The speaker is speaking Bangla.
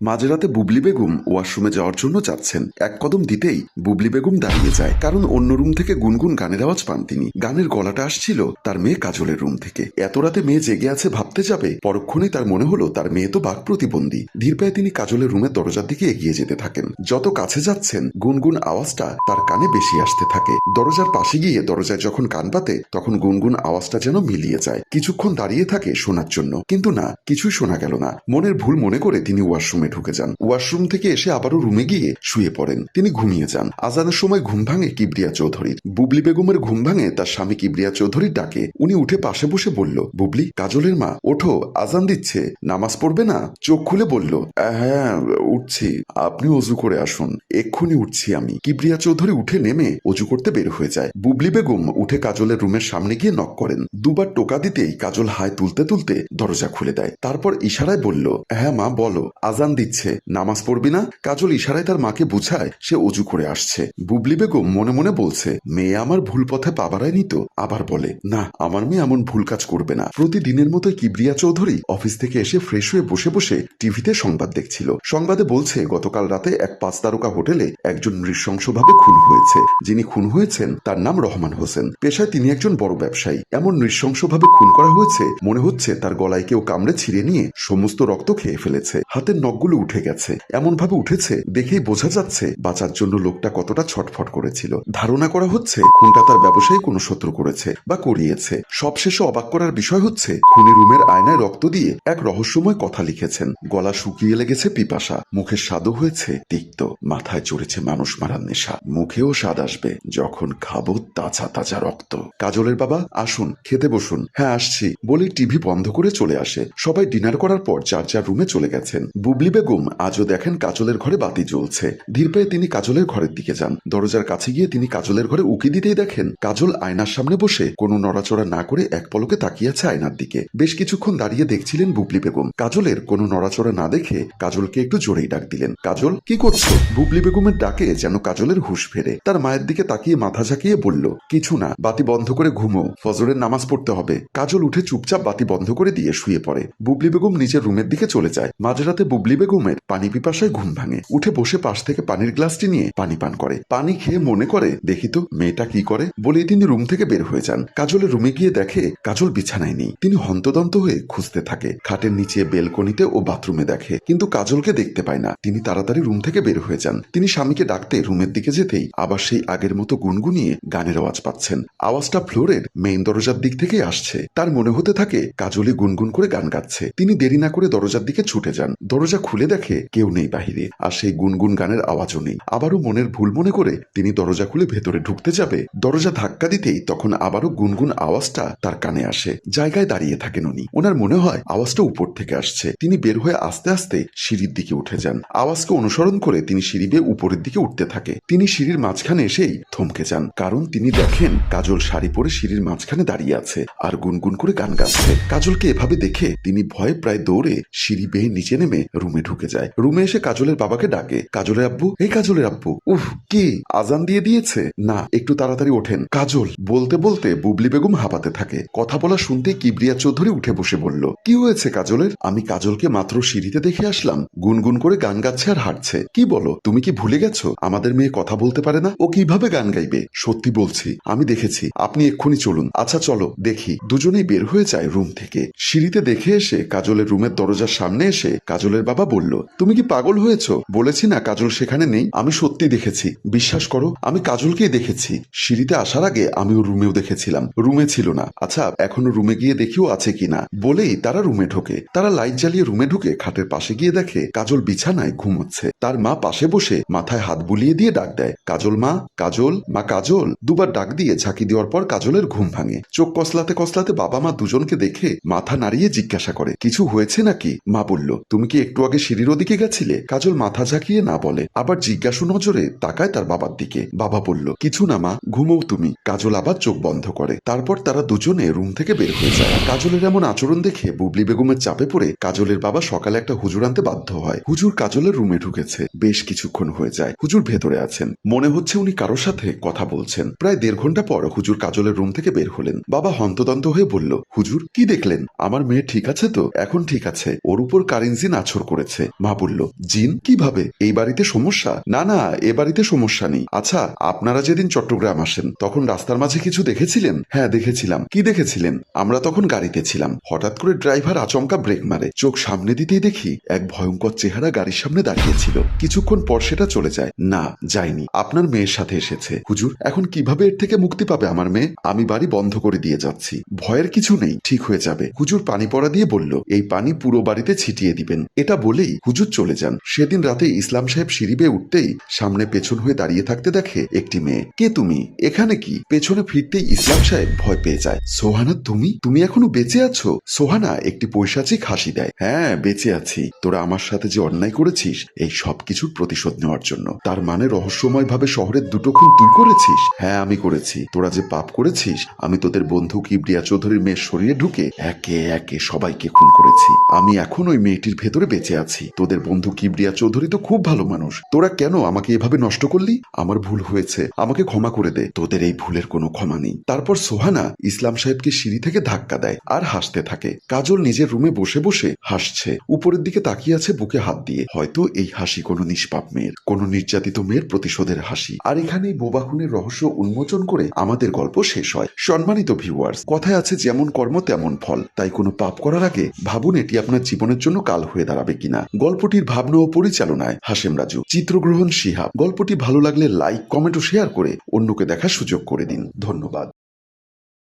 মাঝরাতে বুবলি বেগম ওয়াশরুমে যাওয়ার জন্য যাচ্ছেন। এক কদম দিতেই বুবলি বেগম দাঁড়িয়ে যায়, কারণ অন্য রুম থেকে গুনগুন গানের আওয়াজ পান তিনি। গানের গলাটা আসছিল তার মেয়ে কাজলের রুম থেকে। এত রাতে মেয়ে জেগে আছে ভাবতে যাবে, পরক্ষণে তার মনে হলো তার মেয়ে তো বাঘ প্রতিবন্ধী। ধীর পায়ে তিনি কাজলের রুমের দরজার দিকে এগিয়ে যেতে থাকেন। যত কাছে যাচ্ছেন, গুনগুন আওয়াজটা তার কানে বেশি আসতে থাকে। দরজার পাশে গিয়ে দরজায় যখন কান পাতে তখন গুনগুন আওয়াজটা যেন মিলিয়ে যায়। কিছুক্ষণ দাঁড়িয়ে থাকে শোনার জন্য। কিন্তু না, কিছুই শোনা গেল না। মনের ভুল মনে করে তিনি ওয়াশরুমে ঢুকে যান। ওয়াশরুম থেকে এসে আবারও রুমে গিয়ে শুয়ে পড়েন। তিনি ঘুমিয়ে যান। আজানের সময় ঘুম ভাঙে কিবরিয়া চৌধুরীর। বুবলি বেগমের ঘুম ভাঙে তার স্বামী কিবরিয়া চৌধুরীর ডাকে। উনি উঠে পাশে বসে বলল, বুবলি, কাজলের মা, ওঠো, আজান দিচ্ছে। নামাজ পড়বে না? চোখ খুলে বলল হ্যাঁ উঠছি। আপনি অজু করে আসুন। এক্ষুনি উঠছি আমি। কিবরিয়া চৌধুরী উঠে নেমে অজু করতে বের হয়ে যায়। বুবলি বেগম উঠে কাজলের রুমের সামনে গিয়ে নক করেন। দুবার টোকা দিতেই কাজল হায় তুলতে তুলতে দরজা খুলে দেয়। তারপর ইশারায় বলল হ্যাঁ মা, বলো। আজান দিচ্ছে। নামাজ পড়বি না? কাজল ইশারায় তার মাকে বুঝায়, সে অজু করে আসছে। বুবলি বেগম মনে মনে বলছে, মেয়ে আমার ভুল পথে পা বাড়ায়নি তো? আবার বলে, না, আমার মেয়ে এমন ভুল কাজ করবে না। প্রতিদিনের মতো কিবরিয়া চৌধুরী অফিস থেকে এসে ফ্রেশ হয়ে বসে বসে টিভিতে সংবাদ দেখছিল। সংবাদে বলছে, গতকাল রাতে এক পাঁচ তারকা হোটেলে একজন নৃশংসভাবে খুন হয়েছে। যিনি খুন হয়েছেন, তার নাম রহমান হোসেন। পেশায় তিনি একজন বড় ব্যবসায়ী। এমন নৃশংসভাবে খুন করা হয়েছে, মনে হচ্ছে তার গলায় কেউ কামড়ে ছিঁড়ে নিয়ে সমস্ত রক্ত খেয়ে ফেলেছে। হাতের নখগুলো উঠে গেছে। এমন ভাবে উঠেছে দেখেই বোঝা যাচ্ছে বাঁচার জন্য লোকটা কতটা ছটফট করেছিল। ধারণা করা হচ্ছে খুনটা তার ব্যবসায়ী কোনো শত্রু করেছে বা করিয়েছে। সবশেষে অবাক করার বিষয় হচ্ছে খুনি রুমের আয়নায় রক্ত দিয়ে এক রহস্যময় কথা লিখেছেন। গলা শুকিয়ে লেগেছে পিপাসা মুখের স্বাদও হয়েছে তিক্ত, মাথায় চড়েছে মানুষ মারার নেশা, মুখেও স্বাদ আসবে যখন খাব তাজা তাজা রক্ত। কাজলের বাবা, আসুন, খেতে বসুন। হ্যাঁ আসছি। বলে টিভি বন্ধ করে চলে আসে। সবাই ডিনার করার পর যার যার রুমে চলে গেছেন। বুবলি বেগম আজও দেখেন কাজলের ঘরে বাতি জ্বলছে। ধীর পায়ে তিনি কাজলের ঘরের দিকে যান। দরজার কাছে গিয়ে তিনি কাজলের ঘরে উকি দিতেই দেখেন কাজল আয়নার সামনে বসে কোনো নড়াচড়া না করে এক পলকে তাকিয়ে আছে আয়নার দিকে। বেশ কিছুক্ষণ দাঁড়িয়ে দেখছিলেন বুবলি বেগম। কাজলের কোনো নড়াচড়া না দেখে কাজলকে একটু জোরেই ডাক দিলেন। কাজল, কি করছ? বুবলি বেগমের ডাকে যেন কাজলের হুশ ফেরে। তার মায়ের দিকে তাকিয়ে মাথা ঝাঁকিয়ে বলল, কিছু না, বাতি বন্ধ করে ঘুমো। ফজরের নামাজ পড়তে হবে। কাজল উঠে চুপচাপ বাতি বন্ধ করে দিয়ে শুয়ে পড়ে। বুবলি বেগম নিজের রুমের দিকে চলে যায়। মাঝরাতে বুবলি বেগমের পানি পিপাসায় ঘুম ভাঙে। উঠে বসে পাশ থেকে পানির গ্লাসটি নিয়ে পানি পান করে। পানি খেয়ে মনে করে, দেখি তো, মেয়েটা কি করে? বলেই তিনি রুম থেকে বের হয়ে যান। কাজলের রুমে গিয়ে দেখে, কাজল বিছানায় নেই। তিনি হন্তদন্ত হয়ে খুঁজতে থাকে। খাটের নিচে বেলকনিতে ও বাথরুমে দেখে। কিন্তু কাজলকে দেখতে পায় না। তিনি তাড়াতাড়ি রুম থেকে বের হয়ে যান। তিনি স্বামীকে ডাকতে রুমের দিকে যেতেই আবার সেই আগের মতো গুনগুনিয়ে গানের আওয়াজ পাচ্ছেন। আওয়াজটা ফ্লোরের মেইন দরজার দিক থেকে আসছে। তার মনে হতে থাকে, কাজলি গুনগুন করে গান গাচ্ছে। তিনি দেরি না করে দরজার দিকে ছুটে যান। দরজা খুলে দেখে কেউ নেই বাহিরে, আর সেই গুনগুন গানের আওয়াজও নেই। আবারও মনের ভুল মনে করে তিনি দরজা খুলে ভেতরে ঢুকতে যাবে, দরজা ধাক্কা দিতেই তখন আবারও গুনগুন আওয়াজটা তার কানে আসে, জায়গায় দাঁড়িয়ে থাকেন উনি। ওনার মনে হয় আওয়াজটা উপর থেকে আসছে। তিনি বের হয়ে আস্তে আস্তে সিঁড়ির দিকে উঠে যান। আওয়াজকে অনুসরণ করে তিনি সিঁড়ি বেয়ে উপরের দিকে উঠতে থাকে। তিনি সিঁড়ির মাঝখানে এসেই থমকে যান, কারণ তিনি দেখেন কাজল শাড়ি পরে সিঁড়ির মাঝখানে দাঁড়িয়ে আছে আর গুনগুন করে গান গাচ্ছে। কাজলকে এভাবে দেখে তিনি ভয়ে প্রায় দৌড়ে সিঁড়ি বেয়ে নিচে নেমে রুমে ঢুকে যায়। রুমে এসে কাজলের বাবাকে ডাকে। কাজলের আব্বু, এই কাজলের আব্বু, উফ, কি? আজান দিয়ে দিয়েছে? না, একটু তাড়াতাড়ি ওঠেন। কাজল বলতে বলতে বুবলি বেগম হাঁপাতে থাকে। কথা বলা শুনতে কিবরিয়া চৌধুরী উঠে বসে বলল, কি হয়েছে কাজলের? আমি কাজলকে মাত্র সিঁড়িতে দেখে আসলাম। গুনগুন করে গান গাচ্ছে আর হাঁটছে। কি বলো, তুমি কি ভুলে গেছো? আমাদের মেয়ে কথা বলতে পারে না? ও কীভাবে গান গাইবে? সত্যি বলছি, আমি দেখেছি। আপনি এক্ষুনি চলুন। আচ্ছা চলো, দেখি। দুজনেই বের হয়ে যায় রুম থেকে। সিঁড়িতে দেখে এসে কাজলের রুমের দরজার সামনে এসে কাজলের বাবা বলল, তুমি কি পাগল হয়েছো? বলেছি না কাজল সেখানে নেই, আমি সত্যি দেখেছি। বিশ্বাস করো, আমি কাজলকেই দেখেছি। সিঁড়িতে আসার আগে আমি ওর রুমেও দেখেছিলাম। রুমে ছিল না। আচ্ছা এখনও রুমে গিয়ে দেখিও আছে কিনা বলেই তারা রুমে ঢোকে। তারা লাইট জ্বালিয়ে রুমে ঢুকে খাটের পাশে গিয়ে দেখে কাজল বিছানায় ঘুমোচ্ছে। তার মা পাশে বসে মাথায় হাত বুলিয়ে দিয়ে ডাক দেয়, কাজল মা কাজল মা কাজল। দুবার ডাক দিয়ে ঝাঁকি দেওয়ার পর কাজলের ঘুম ভাঙে। চোখ কসলাতে কসলাতে বাবা মা দুজনকে দেখে মাথা নাড়িয়ে জিজ্ঞাসা করে, কিছু হয়েছে নাকি? মা বলল, তুমি কি একটু আগে সিঁড়ির ওদিকে গেছিলে, কাজল মাথা ঝাঁকিয়ে না বলে। আবার জিজ্ঞাসু নজরে তাকায় তার বাবার দিকে। বাবা বলল, কিছু না মা, ঘুমোও তুমি। কাজল আবার চোখ বন্ধ করে। তারপর তারা দুজনে রুম থেকে বের হয়ে যায়। কাজলের এমন আচরণ দেখে বুবলি বেগমের চাপে পড়ে কাজলের বাবা সকালে একটা হুজুর আনতে বাধ্য হয়। হুজুর কাজলের রুমে ঢুকেছে। বেশ কিছুক্ষণ হয়ে যায়। হুজুর ভেতরে আছেন। মনে হচ্ছে উনি কারোর সাথে কথা বলছেন। প্রায় দেড় ঘণ্টা পর হুজুর কাজলের রুম থেকে বের হলেন। বাবা হন্তদন্ত হয়ে বলল, হুজুর, কি দেখলেন? আমার মেয়ে ঠিক আছে তো? এখন ঠিক আছে। ওর উপর কারিনজিন আছর করেছে? হয়েছে মা বলল, জিন, কীভাবে? এই বাড়িতে সমস্যা? না না, এ বাড়িতে সমস্যা নেই। আচ্ছা আপনারা যেদিন চট্টগ্রাম আসেন, তখন রাস্তার মাঝে কিছু দেখেছিলেন? হ্যাঁ দেখেছিলাম। কি দেখেছিলেন? আমরা তখন গাড়িতে ছিলাম। হঠাৎ করে ড্রাইভার আচমকা ব্রেক মারে। চোখ সামনে দিতেই দেখি এক ভয়ঙ্কর চেহারা গাড়ির সামনে দাঁড়িয়েছিল। কিছুক্ষণ পর সেটা চলে যায়। না, যায়নি। আপনার মেয়ের সাথে এসেছে। হুজুর, এখন কীভাবে এর থেকে মুক্তি পাবে আমার মেয়ে? আমি বাড়ি বন্ধ করে দিয়ে যাচ্ছি। ভয়ের কিছু নেই, ঠিক হয়ে যাবে। হুজুর পানি পড়া দিয়ে বলল, এই পানি পুরো বাড়িতে ছিটিয়ে দিবেন। এটা বলেই হুজুর চলে যান। সেদিন রাতে ইসলাম সাহেব সিঁড়ি উঠতেই সামনে পেছন হয়ে দাঁড়িয়ে থাকতে দেখে একটি মেয়ে। কে তুমি? এখানে কি? পেছনে ফিরতেই ইসলাম সাহেব ভয় পেয়ে যায়। সোহানা, তুমি? তুমি এখনও বেঁচে আছো? সোহানা, একটি পৈশাচিক হাসি দেয়। হ্যাঁ বেঁচে আছি। তোরা আমার সাথে যে অন্যায় করেছিস, এই সব কিছুর প্রতিশোধ নেওয়ার জন্য। তার মানে রহস্যময় ভাবে শহরের দুটো খুন তুই করেছিস? হ্যাঁ আমি করেছি। তোরা যে পাপ করেছিস, আমি তোদের বন্ধু কিবরিয়া চৌধুরীর মেয়ের শরীরে ঢুকে একে একে সবাইকে খুন করেছি। আমি এখন ওই মেয়েটির ভেতরে বেঁচে আছি। তোদের বন্ধু কিবরিয়া চৌধুরী তো খুব ভালো মানুষ। তোরা কেন আমাকে এভাবে নষ্ট করলি? আমার ভুল হয়েছে। আমাকে ক্ষমা করে দে। তোদের এই ভুলের কোনো ক্ষমা নেই। তারপর সোহানা ইসলাম সাহেবকে সিঁড়ি থেকে ধাক্কা দেয় আর হাসতে থাকে। কাজল নিজের রুমে বসে বসে হাসছে। উপরের দিকে তাকিয়ে আছে বুকে হাত দিয়ে। হয়তো এই হাসি কোনো নিষ্পাপ মেয়ের। কোনো নির্যাতিত মেয়ের প্রতিশোধের হাসি। আর এখানেই বোবা খুনের রহস্য উন্মোচন করে আমাদের গল্প শেষ হয়। সম্মানিত ভিউয়ার্স, কথায় আছে যেমন কর্ম তেমন ফল। তাই কোনো পাপ করার আগে ভাবুন এটি আপনার জীবনের জন্য কাল হয়ে দাঁড়াবে কিনা। গল্পটির ভাবনা ও পরিচালনায় হাসেম রাজু। চিত্রগ্রহণ শিহাব। গল্পটি ভালো লাগলে লাইক, কমেন্ট ও শেয়ার করে অন্যকে দেখার সুযোগ করে দিন। ধন্যবাদ।